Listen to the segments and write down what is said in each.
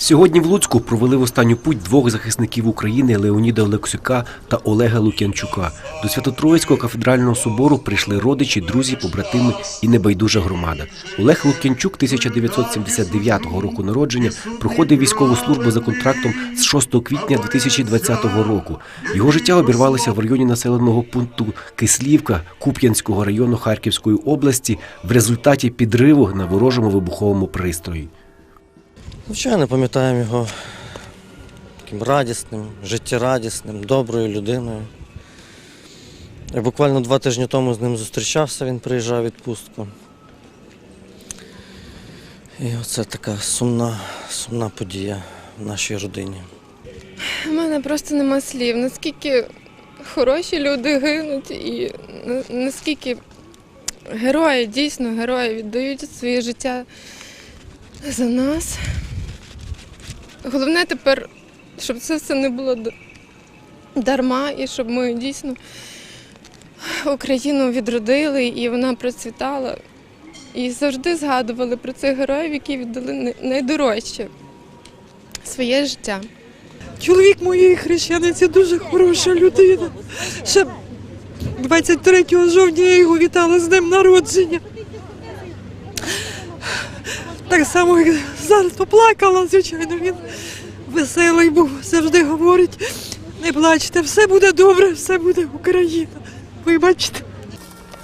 Сьогодні в Луцьку провели в останню путь двох захисників України Леоніда Олексюка та Олега Лук'янчука. До Свято-Троїцького кафедрального собору прийшли родичі, друзі, побратими і небайдужа громада. Олег Лук'янчук 1979 року народження проходив військову службу за контрактом з 6 квітня 2020 року. Його життя обірвалося в районі населеного пункту Кислівка Куп'янського району Харківської області в результаті підриву на ворожому вибуховому пристрої. Звичайно, пам'ятаємо його таким радісним, життєрадісним, доброю людиною. Я буквально два тижні тому з ним зустрічався, він приїжджав відпустку. І оце така сумна, сумна подія в нашій родині. У мене просто нема слів. Наскільки хороші люди гинуть, і наскільки герої, дійсно герої віддають своє життя за нас. Головне тепер, щоб це все не було дарма, і щоб ми дійсно Україну відродили і вона процвітала. І завжди згадували про цих героїв, які віддали найдорожче своє життя. Чоловік моєї хрещениці дуже хороша людина. Ще 23 жовтня я його вітала з днем народження. Так само, як зараз поплакала, звичайно, він веселий був, завжди говорить, не плачте, все буде добре, все буде Україна. Вибачте.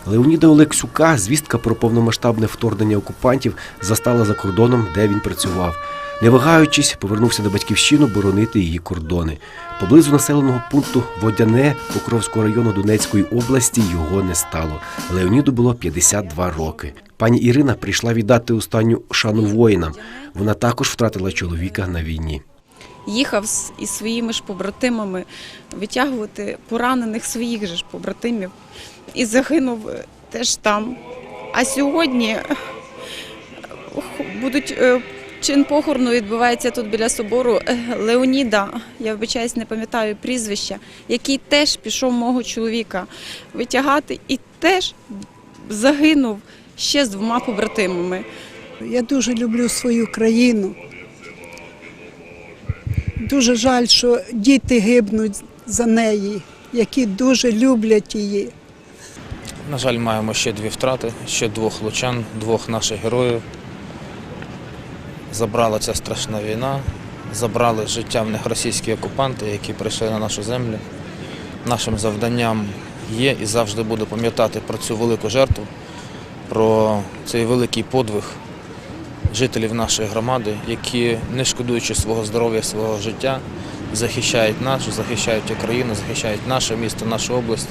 Леоніда Олексюка звістка про повномасштабне вторгнення окупантів застала за кордоном, де він працював. Не вагаючись, повернувся до батьківщину боронити її кордони. Поблизу населеного пункту Водяне Покровського району Донецької області його не стало. Леоніду було 52 роки. Пані Ірина прийшла віддати останню шану воїнам. Вона також втратила чоловіка на війні. їхав із своїми ж побратимами витягувати поранених своїх же ж побратимів і загинув е, теж там. А сьогодні е, будуть е, чин похорону відбувається тут біля собору Леоніда, я вибачаюсь, не пам'ятаю прізвища, який теж пішов мого чоловіка витягати і теж загинув ще з двома побратимами. Я дуже люблю свою країну. Дуже жаль, що діти гибнуть за неї, які дуже люблять її. На жаль, маємо ще дві втрати, ще двох лучан, двох наших героїв. Забрала ця страшна війна, забрали життя в них російські окупанти, які прийшли на нашу землю. Нашим завданням є і завжди буду пам'ятати про цю велику жертву, про цей великий подвиг жителів нашої громади, які, не шкодуючи свого здоров'я, свого життя, захищають нас, захищають Україну, захищають наше місто, нашу область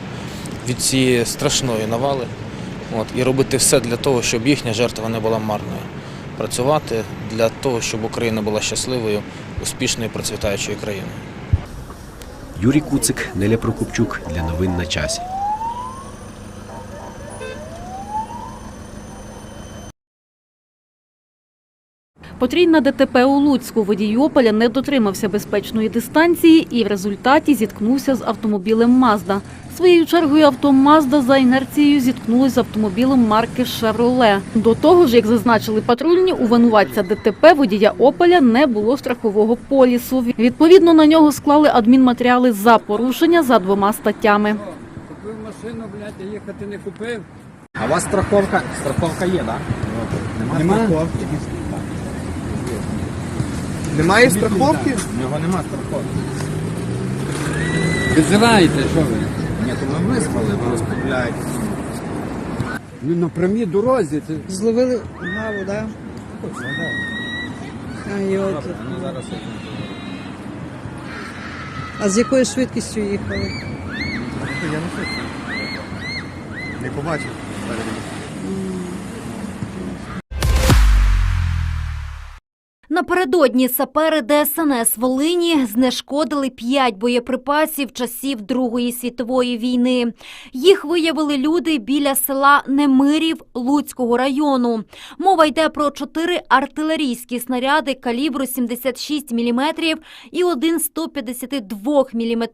від цієї страшної навали от, і робити все для того, щоб їхня жертва не була марною. Працювати для того, щоб Україна була щасливою, успішною, процвітаючою країною. Юрій Куцик, Неля Прокопчук для новин на часі. Потрійна ДТП у Луцьку водій Опеля не дотримався безпечної дистанції і в результаті зіткнувся з автомобілем Мазда. Своєю чергою авто Мазда за інерцією зіткнулося з автомобілем марки Шевроле. До того ж, як зазначили патрульні, у винуватця ДТП водія Опеля не було страхового полісу. Відповідно, на нього склали адмінматеріали за порушення за двома статтями. Купив машину, блядь, а їхати не купив. А у вас страховка, страховка є, так? Да? Нема, страховки. Немає страховки? У нього нема страховки. Визиваєте, що ви? Ні, то ми визвали, ви розповідаєте. Ну, на прямій дорозі. Це... Зловили гаву, так? А, йоки. Ну, зараз я а з якою швидкістю їхали? Я не хочу. Не побачив. Напередодні сапери ДСНС Волині знешкодили п'ять боєприпасів часів Другої світової війни. Їх виявили люди біля села Немирів Луцького району. Мова йде про чотири артилерійські снаряди калібру 76 мм і один 152 мм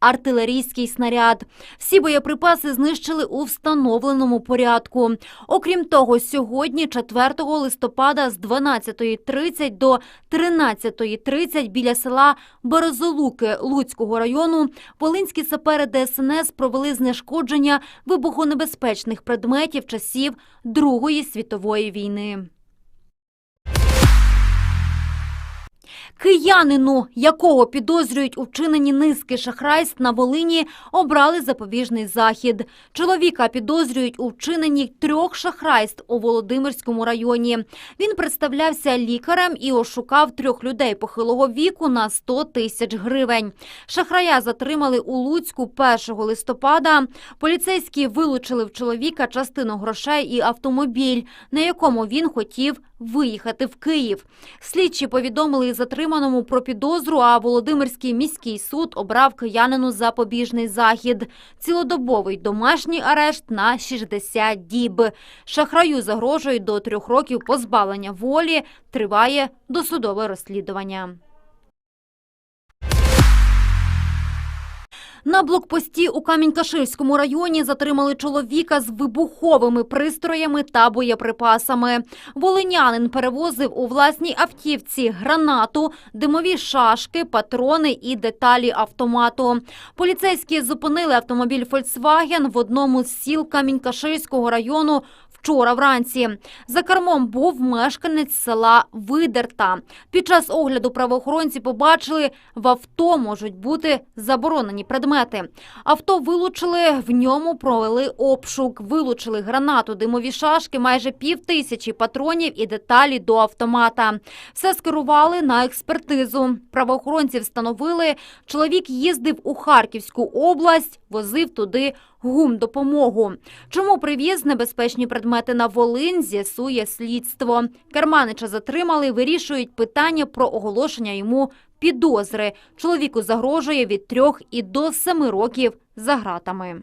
артилерійський снаряд. Всі боєприпаси знищили у встановленому порядку. Окрім того, сьогодні, 4 листопада з 12.30 9.30 до 13.30 біля села Березолуки Луцького району волинські сапери ДСНС провели знешкодження вибухонебезпечних предметів часів Другої світової війни. Киянину, якого підозрюють у вчиненні низки шахрайств на Волині, обрали запобіжний захід. Чоловіка підозрюють у вчиненні трьох шахрайств у Володимирському районі. Він представлявся лікарем і ошукав трьох людей похилого віку на 100 тисяч гривень. Шахрая затримали у Луцьку 1 листопада. Поліцейські вилучили в чоловіка частину грошей і автомобіль, на якому він хотів виїхати в Київ. Слідчі повідомили затриманому про підозру, а Володимирський міський суд обрав киянину запобіжний захід. Цілодобовий домашній арешт на 60 діб. Шахраю загрожує до трьох років позбавлення волі. Триває досудове розслідування. На блокпості у Камінь-Каширському районі затримали чоловіка з вибуховими пристроями та боєприпасами. Волинянин перевозив у власній автівці гранату, димові шашки, патрони і деталі автомату. Поліцейські зупинили автомобіль «Фольксваген» в одному з сіл Камінь-Каширського району вчора вранці. За кермом був мешканець села Видерта. Під час огляду правоохоронці побачили, в авто можуть бути заборонені предмети. Авто вилучили, в ньому провели обшук, вилучили гранату, димові шашки, майже пів тисячі патронів і деталі до автомата. Все скерували на експертизу. Правоохоронці встановили, чоловік їздив у Харківську область, возив туди гумдопомогу. Чому привіз небезпечні предмети на Волинь, з'ясує слідство. Керманича затримали, вирішують питання про оголошення йому підозри. Чоловіку загрожує від трьох і до семи років за гратами.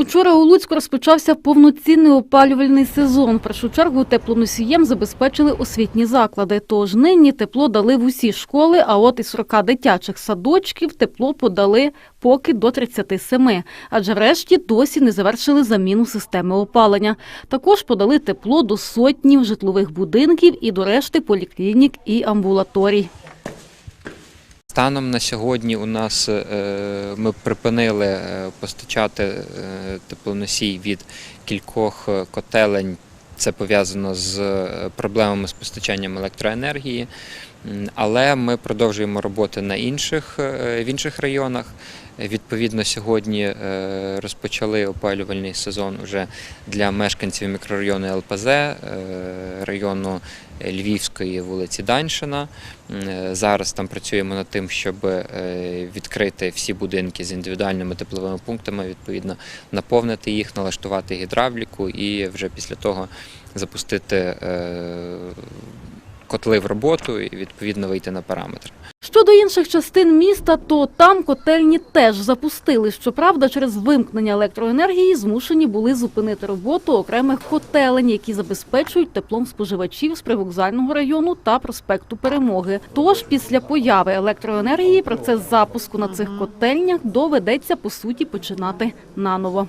Учора у Луцьку розпочався повноцінний опалювальний сезон. Першу чергу теплоносієм забезпечили освітні заклади. Тож нині тепло дали в усі школи, а от із 40 дитячих садочків тепло подали поки до 37. Адже врешті досі не завершили заміну системи опалення. Також подали тепло до сотні житлових будинків і до решти поліклінік і амбулаторій. Станом на сьогодні у нас е, ми припинили е, постачати е, теплоносій від кількох котелень. Це пов'язано з проблемами з постачанням електроенергії, але ми продовжуємо роботи на інших, в інших районах. Відповідно, сьогодні розпочали опалювальний сезон вже для мешканців мікрорайону ЛПЗ, району Львівської вулиці Даншина. Е, Зараз там працюємо над тим, щоб е, відкрити всі будинки з індивідуальними тепловими пунктами, відповідно, наповнити їх, налаштувати гідравліку і вже після того запустити е, котли в роботу і відповідно вийти на параметри. Щодо інших частин міста, то там котельні теж запустили. Щоправда, через вимкнення електроенергії змушені були зупинити роботу окремих котелень, які забезпечують теплом споживачів з привокзального району та проспекту Перемоги. Тож після появи електроенергії процес запуску на цих котельнях доведеться по суті починати наново.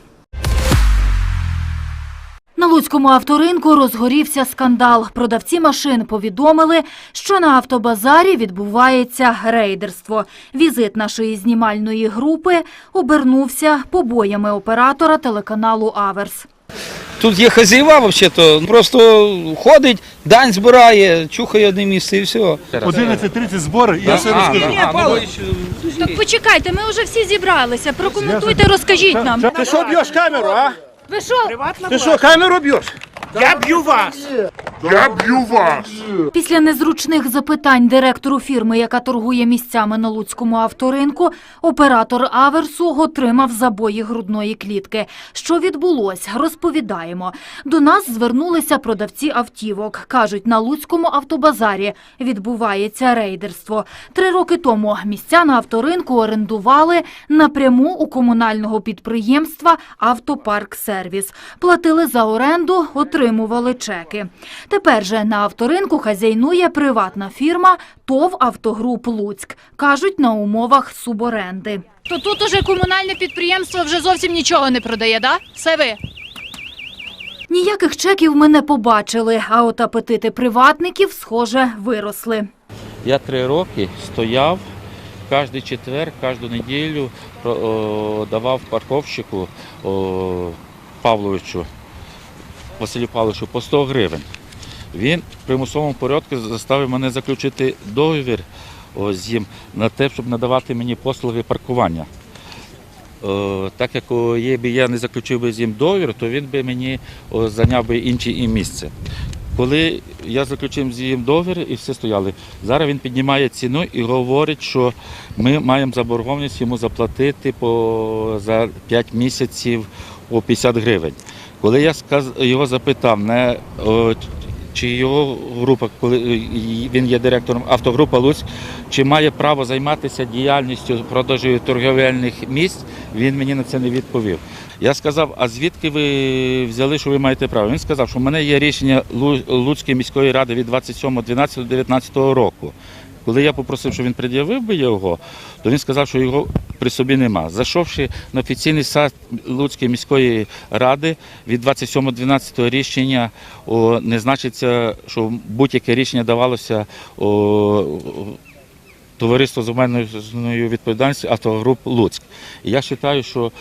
На Луцькому авторинку розгорівся скандал. Продавці машин повідомили, що на автобазарі відбувається рейдерство. Візит нашої знімальної групи обернувся побоями оператора телеканалу Аверс. Тут є хазяєва, взагалі-то, просто ходить, дань збирає, чухає одне місце і все. 11.30 збори, я все розкажу. Так почекайте, ми вже всі зібралися. Прокоментуйте, розкажіть нам. Ти що б'єш камеру, а? Ви що? Ти що, камеру б'єш? Я б'ю вас! Я б'ю вас! Після незручних запитань директору фірми, яка торгує місцями на Луцькому авторинку, оператор Аверсу отримав забої грудної клітки. Що відбулось, розповідаємо. До нас звернулися продавці автівок. Кажуть, на Луцькому автобазарі відбувається рейдерство. Три роки тому місця на авторинку орендували напряму у комунального підприємства «Автопарк Сервіс». Платили за оренду, отримували чеки. Тепер же на авторинку хазяйнує приватна фірма ТОВ «Автогруп Луцьк». Кажуть, на умовах суборенди. То тут уже комунальне підприємство вже зовсім нічого не продає, да? Це ви? Ніяких чеків ми не побачили, а от апетити приватників, схоже, виросли. Я три роки стояв кожен четвер, кожну неділю давав парковщику Павловичу, Василю Павловичу по 100 гривень. Він в примусовому порядку заставив мене заключити договір з ним на те, щоб надавати мені послуги паркування. Так як о, є би я не заключив би з ним договір, то він би мені зайняв би інше місце. Коли я заключив з ним договір і все стояли, зараз він піднімає ціну і говорить, що ми маємо заборгованість йому заплатити по, за 5 місяців о 50 гривень. Коли я його запитав, не, чи його група, коли е, він є директором автогрупа Луцьк, чи має право займатися діяльністю продажу торговельних місць, він мені на це не відповів. Я сказав, а звідки ви взяли, що ви маєте право? Він сказав, що в мене є рішення Луцької міської ради від 27.12.19 року. Коли я попросив, щоб він пред'явив би його, то він сказав, що його при собі нема. Зайшовши на офіційний сайт Луцької міської ради від 27.12 рішення о, не значиться, що будь-яке рішення давалося о, товариство з обмеженою відповідальністю автогруп Луцьк. Я вважаю, що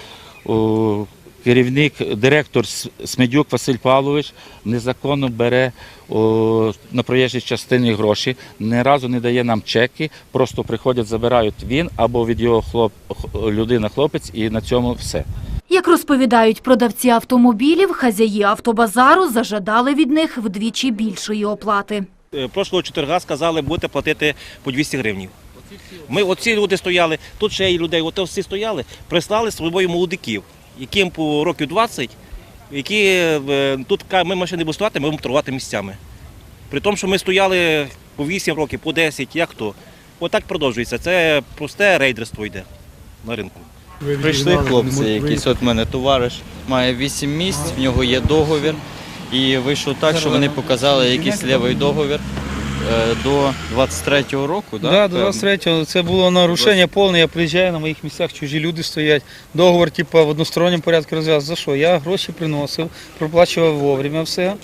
о, керівник, директор Смедюк Василь Павлович незаконно бере о, на проїжджій частині гроші, ні разу не дає нам чеки, просто приходять, забирають він або від його хлоп, людина хлопець, і на цьому все. Як розповідають продавці автомобілів, хазяї автобазару зажадали від них вдвічі більшої оплати. Е, Прошлого четверга сказали, будете платити по 200 гривень. Ми оці люди стояли, тут ще є людей, от всі стояли, прислали з собою молодиків, яким по років 20, які е, тут ми машини будемо стояти, ми будемо торгувати місцями. При тому, що ми стояли по 8 років, по 10, як то. Отак продовжується. Це просте рейдерство йде на ринку. Прийшли хлопці, якийсь от мене товариш, має 8 місць, в нього є договір. І вийшло так, що вони показали якийсь лівий договір до 23-го року. Да, Да, до певно? 23-го це було нарушення повне. Я приїжджаю на моїх місцях, чужі люди стоять. Договор, типу, в односторонньому порядку розв'язав. За що? Я гроші приносив, проплачував вовремя все.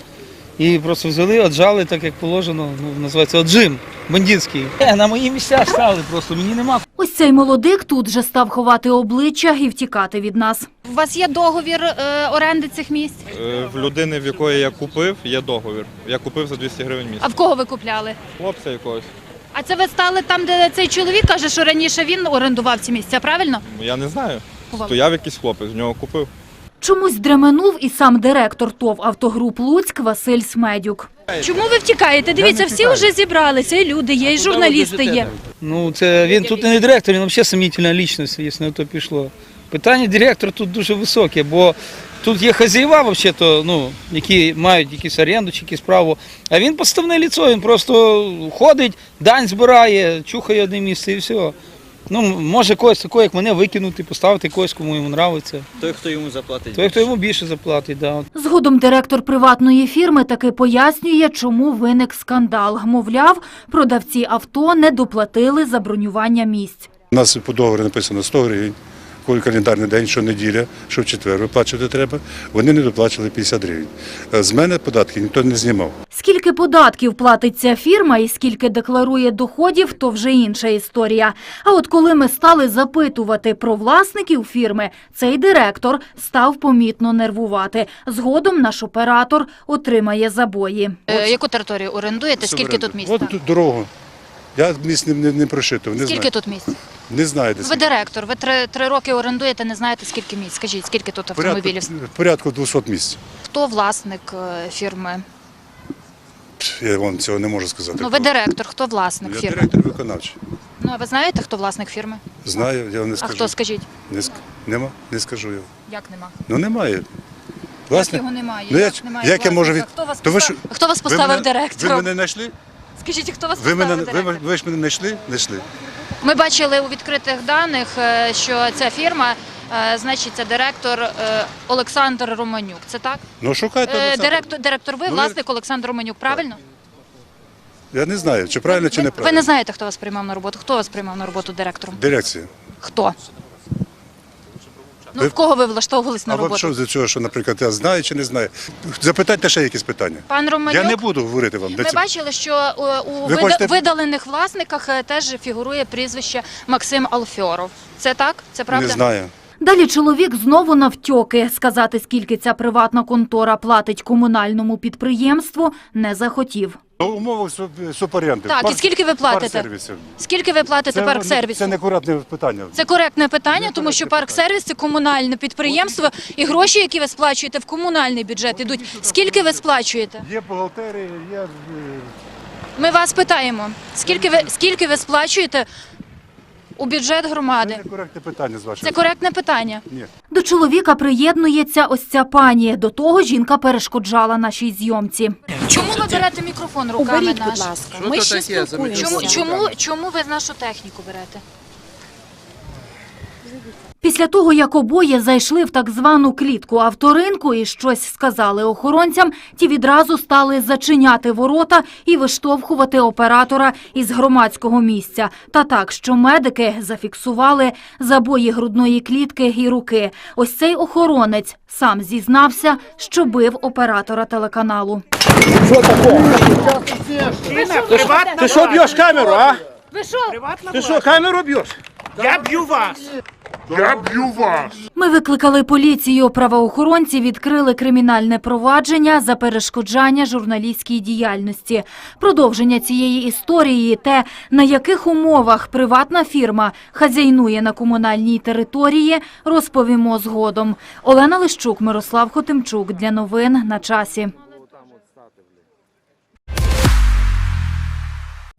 І просто взяли, отжали, так як положено, ну, називається отжим бандитський. Е, На мої місця стали просто, мені нема Ось цей молодик тут же став ховати обличчя і втікати від нас. У вас є договір е, оренди цих місць? Е, В людини, в якої я купив, є договір. Я купив за 200 гривень А в кого ви купляли? Хлопця якогось. А це ви стали там, де цей чоловік каже, що раніше він орендував ці місця, правильно? Я не знаю. Стояв якийсь хлопець, в нього купив. Чомусь дременув і сам директор ТОВ «Автогруп Луцьк» Василь Смедюк. Чому ви втікаєте? Дивіться, всі вже зібралися, і люди є, і журналісти є. Ну, це він тут не директор, він взагалі сумнітельна лічність, якщо на то пішло. Питання директора тут дуже високе, бо тут є хазяїва, взагалі-то, ну, які мають якісь оренду чи якісь право. А він підставне ліцо, він просто ходить, дань збирає, чухає одне місце і все. Ну, може когось такого, як мене, викинути, поставити когось, кому йому подобається. Той, хто йому заплатить. Той, хто йому більше заплатить, да. Згодом директор приватної фірми таки пояснює, чому виник скандал. Мовляв, продавці авто не доплатили за бронювання місць. У нас по договору написано 100 гривень, календарний день, що неділя, що в четвер виплачувати треба. Вони не доплачували 50 гривень. Е, З мене податки ніхто не знімав. Скільки податків платить ця фірма і скільки декларує доходів, то вже інша історія. А от коли ми стали запитувати про власників фірми, цей директор став помітно нервувати. Згодом наш оператор отримає забої. Е, яку територію орендуєте? Скільки тут місць? От тут дорогу. Я місць не, не, не прочитав, не Скільки знаю. тут місць? Не знаю, де Ви скільки. директор, ви три, три роки орендуєте, не знаєте, скільки місць. Скажіть, скільки тут автомобілів? порядку 200 місць. Хто власник е, фірми? Пф, Я вам цього не можу сказати. Ну, ви директор, хто власник Я фірми? директор виконавчий. Ну, а ви знаєте, хто власник фірми? Знаю, я вам не А скажу. хто, скажіть? Не, ск- нема, не скажу я. Як нема? Ну немає. Як його немає? ну, я- як немає як я можу від- власника? Хто вас, То ви хто вас ви поставив мене- директором? Ви мене знайшли? Скажіть, хто вас Ви, мене, поставив ви, директором? ви ж мене знайшли? Знайшли. Ми бачили у відкритих даних, е, що ця фірма, е, значить, це директор е, Олександр Романюк. Це так? Ну шукайте. Е, Олександра. Директор, директор ви, Ну, власник Олександр Романюк, правильно? Я не знаю, чи правильно, чи ви, ви неправильно. не знаєте, хто вас приймав на роботу? Хто вас приймав на роботу директором? Дирекція. Хто? Ну, в кого ви влаштовувались на а от роботу? що з цього, що, наприклад, я знаю чи не знаю? Запитайте ще якісь питання. Пан Романюк, Я не буду говорити вам. ми цього. бачили, що е, у Ви вида- хочете- видалених власниках е, теж фігурує прізвище Максим Алфьоров. Це так? Це правда? Не знаю. Далі чоловік знову навтьоки. Сказати, скільки ця приватна контора платить комунальному підприємству, не захотів. Умови су- суборенди. Так, і Парк- скільки ви платите? парксервісів. Скільки ви платите Це, парк сервісу? це некуратне питання. Це коректне питання, тому що парк сервіс це комунальне підприємство, і гроші, які ви сплачуєте в комунальний бюджет, ідуть. Скільки ви сплачуєте? Є бухгалтерія, є е, Ми вас питаємо. Скільки ви скільки ви сплачуєте у бюджет громади? Це некоректне питання з вашої. Це коректне питання. Ні. До чоловіка приєднується ось ця пані. До того жінка перешкоджала нашій зйомці. Чому ви берете мікрофон руками Уберіть, будь наш? ласка. Що Ми то ще таке за спілкуємося. Чому, чому, чому ви нашу техніку берете? Після того, як обоє зайшли в так звану клітку авторинку і щось сказали охоронцям, ті відразу стали зачиняти ворота і виштовхувати оператора із громадського місця. Та так, що медики зафіксували забої грудної клітки і руки. Ось цей охоронець сам зізнався, що бив оператора телеканалу. Ти що б'єш камеру, а? Ви що? Ти що, камеру б'єш? Я б'ю вас. Я б'ю вас. Ми викликали поліцію. Правоохоронці відкрили кримінальне провадження за перешкоджання журналістській діяльності. Продовження цієї історії, те, на яких умовах приватна фірма хазяйнує на комунальній території, розповімо згодом. Олена Лищук, Мирослав Хотимчук. Для новин на часі.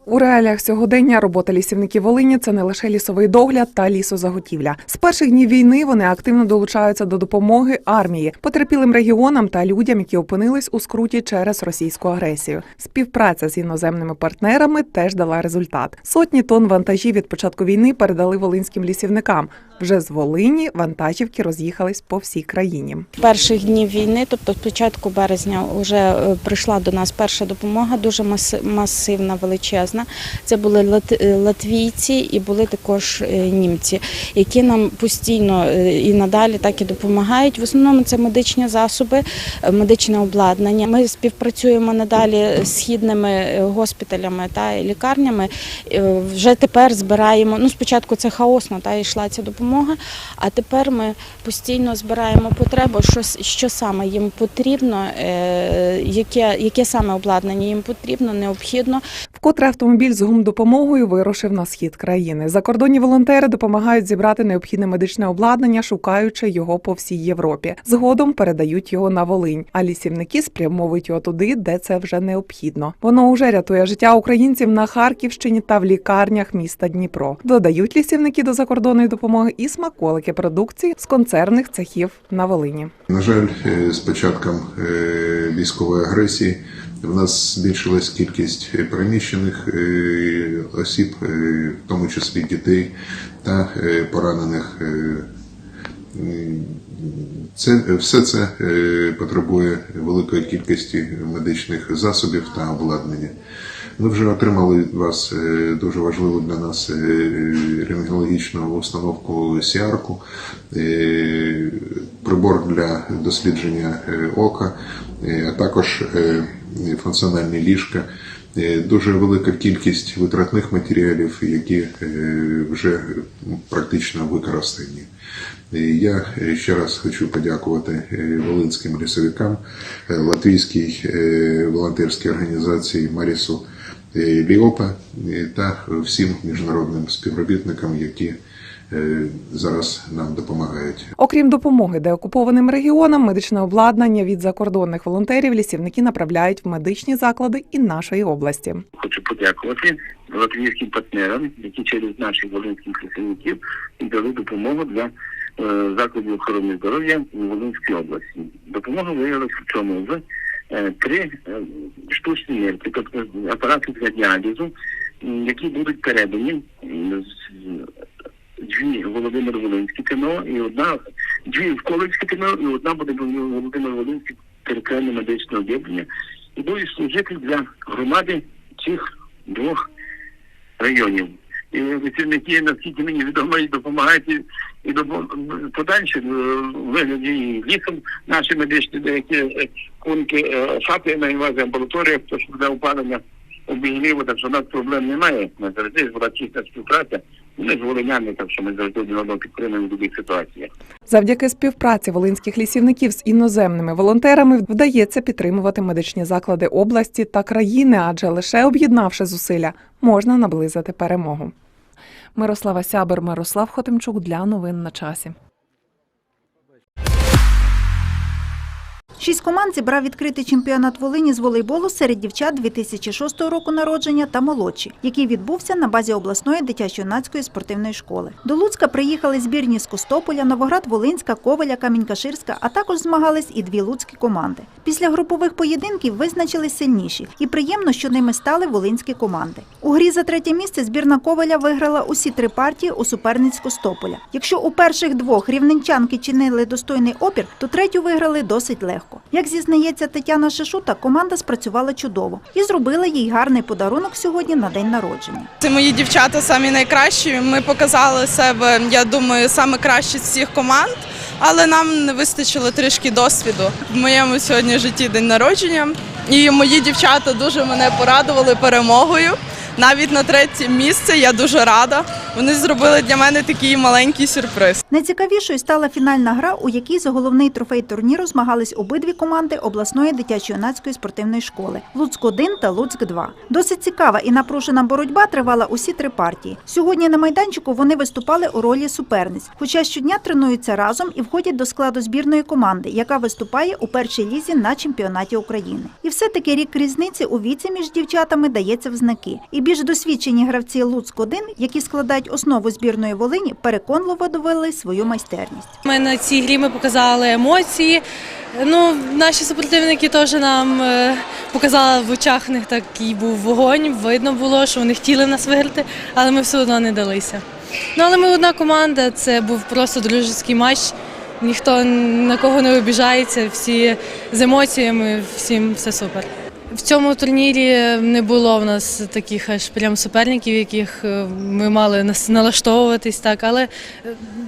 У реаліях сьогодення робота лісівників Волині це не лише лісовий догляд та лісозаготівля. З перших днів війни вони активно долучаються до допомоги армії, потерпілим регіонам та людям, які опинились у скруті через російську агресію. Співпраця з іноземними партнерами теж дала результат. Сотні тонн вантажів від початку війни передали волинським лісівникам. Вже з Волині вантажівки роз'їхались по всій країні. перших днів війни, тобто з початку березня, вже прийшла до нас перша допомога, дуже маси- масивна, величезна. Це були е, латвійці і були також е, німці, які нам постійно е, і надалі так і допомагають. В основному це медичні засоби, е, медичне обладнання. Ми співпрацюємо надалі з східними е, госпіталями та лікарнями. Е, Вже тепер збираємо. Ну, спочатку це хаосно, та йшла ця допомога. А тепер ми постійно збираємо потребу, що, що саме їм потрібно, е, яке, яке саме обладнання їм потрібно, необхідно. Вкотре автомобіль з гумдопомогою вирушив на схід країни. Закордонні волонтери допомагають зібрати необхідне медичне обладнання, шукаючи його по всій Європі. Згодом передають його на Волинь, а лісівники спрямовують його туди, де це вже необхідно. Воно уже рятує життя українців на Харківщині та в лікарнях міста Дніпро. Додають лісівники до закордонної допомоги і смаколики продукції з концерних цехів на Волині. На жаль, е, з початком е, військової агресії в нас збільшилась кількість е, переміщених е, осіб, в тому числі дітей та поранених. Це все це потребує великої кількості медичних засобів та обладнання. Ми вже отримали від вас е, дуже важливу для нас е, рентгенологічну установку Сіарку, е, прибор для дослідження ока, а також функціональні ліжка. Дуже велика кількість витратних матеріалів, які вже практично використані. Я ще раз хочу подякувати волинським лісовикам, латвійській волонтерській організації Марісу Ліопа е, та всім міжнародним співробітникам, які е, зараз нам допомагають. Окрім допомоги деокупованим регіонам, медичне обладнання від закордонних волонтерів лісівники направляють в медичні заклади і нашої області. Хочу подякувати латвійським партнерам, які через наших волинських працівників дали допомогу для е, закладів охорони здоров'я у Волинській області. Допомога виявилася в чому в е, три е, штучні тобто апарати для діалізу, які будуть передані дві Володимир Волинське КНО і одна дві в Ковальське КНО і одна буде Володимир Волинське територіальне медичне об'єднання і будуть служити для громади цих двох районів. І працівники, наскільки мені відомо, і допомагають і, до подальших е, вигляді лісом наші медичні деякі е, пункти, е, на увазі амбулаторіях, то що буде опалення обігріву, так що у нас проблем немає. Ми завжди була тісна співпраця. Ми з волиняни, так що ми завжди один одного підтримуємо в будь-яких ситуаціях. Завдяки співпраці волинських лісівників з іноземними волонтерами вдається підтримувати медичні заклади області та країни, адже лише об'єднавши зусилля, можна наблизити перемогу. Мирослава Сябер, Мирослав Хотимчук для новин на часі. Шість команд зібрав відкритий чемпіонат Волині з волейболу серед дівчат 2006 року народження та молодші, який відбувся на базі обласної дитячо-юнацької спортивної школи. До Луцька приїхали збірні з Костополя, Новоград-Волинська, Ковеля, Камінь-Каширська, а також змагались і дві луцькі команди. Після групових поєдинків визначились сильніші, і приємно, що ними стали волинські команди. У грі за третє місце збірна Ковеля виграла усі три партії у суперниць Костополя. Якщо у перших двох рівненчанки чинили достойний опір, то третю виграли досить легко. Як зізнається Тетяна Шишута, команда спрацювала чудово і зробила їй гарний подарунок сьогодні на день народження. Це мої дівчата самі найкращі. Ми показали себе, я думаю, саме краще з всіх команд, але нам не вистачило трішки досвіду. В моєму сьогодні житті день народження. І мої дівчата дуже мене порадували перемогою. Навіть на третє місце я дуже рада. Вони зробили для мене такий маленький сюрприз. Найцікавішою стала фінальна гра, у якій за головний трофей турніру змагались обидві команди обласної дитячо-юнацької спортивної школи Луцьк-1 та Луцьк-2. Досить цікава і напружена боротьба тривала усі три партії. Сьогодні на майданчику вони виступали у ролі суперниць, хоча щодня тренуються разом і входять до складу збірної команди, яка виступає у першій лізі на чемпіонаті України. І все-таки рік різниці у віці між дівчатами дається в знаки. І більш досвідчені гравці Луцьк-1, які складають основу збірної Волині, переконливо довели свою майстерність. Ми на цій грі ми показали емоції. Ну, наші супротивники теж нам е, показали в очах в них такий був вогонь. Видно було, що вони хотіли нас виграти, але ми все одно не далися. Ну, але ми одна команда, це був просто дружеський матч. Ніхто на кого не обіжається, всі з емоціями, всім все супер. В цьому турнірі не було в нас таких аж прям суперників, яких е, ми мали налаштовуватись так, але е,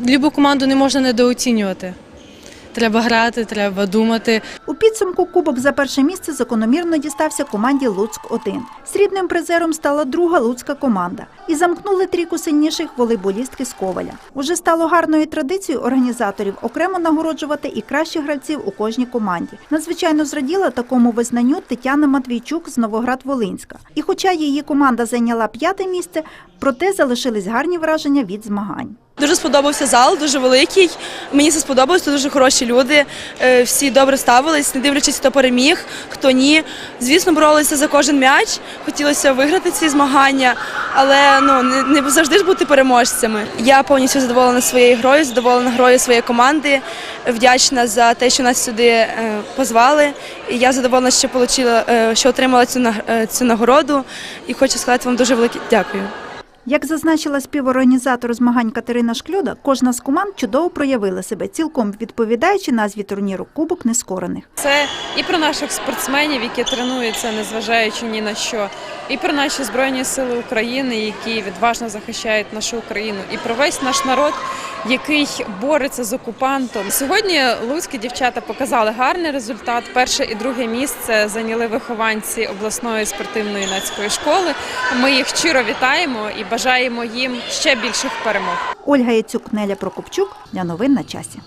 любу команду не можна недооцінювати. Треба грати, треба думати. У підсумку кубок за перше місце закономірно дістався команді Луцьк-1. Срібним призером стала друга луцька команда. І замкнули трійку сильніших волейболістки з Коваля. Уже стало гарною традицією організаторів окремо нагороджувати і кращих гравців у кожній команді. Надзвичайно зраділа такому визнанню Тетяна Матвійчук з Новоград-Волинська. І хоча її команда зайняла п'яте місце, проте залишились гарні враження від змагань. Дуже сподобався зал, дуже великий. Мені це сподобалось, тут дуже хороші люди. е, Всі добре ставились, не дивлячись, хто переміг, хто ні. Звісно, боролися за кожен м'яч. Хотілося виграти ці змагання, але ну не, завжди ж бути переможцями. Я повністю задоволена своєю грою, задоволена грою своєї команди. Вдячна за те, що нас сюди е, позвали. І я задоволена, що получила, е, що отримала цю нагороду. І хочу сказати вам дуже велике дякую. Як зазначила співорганізатор змагань Катерина Шкльода, кожна з команд чудово проявила себе, цілком відповідаючи назві турніру Кубок Нескорених. Це і про наших спортсменів, які тренуються, незважаючи ні на що, і про наші збройні сили України, які відважно захищають нашу Україну, і про весь наш народ, який бореться з окупантом. Сьогодні луцькі дівчата показали гарний результат. Перше і друге місце зайняли вихованці обласної спортивної юнацької школи. Ми їх щиро вітаємо і бажаємо їм ще більших перемог. Ольга Яцюк, Неля Прокопчук для новин на часі.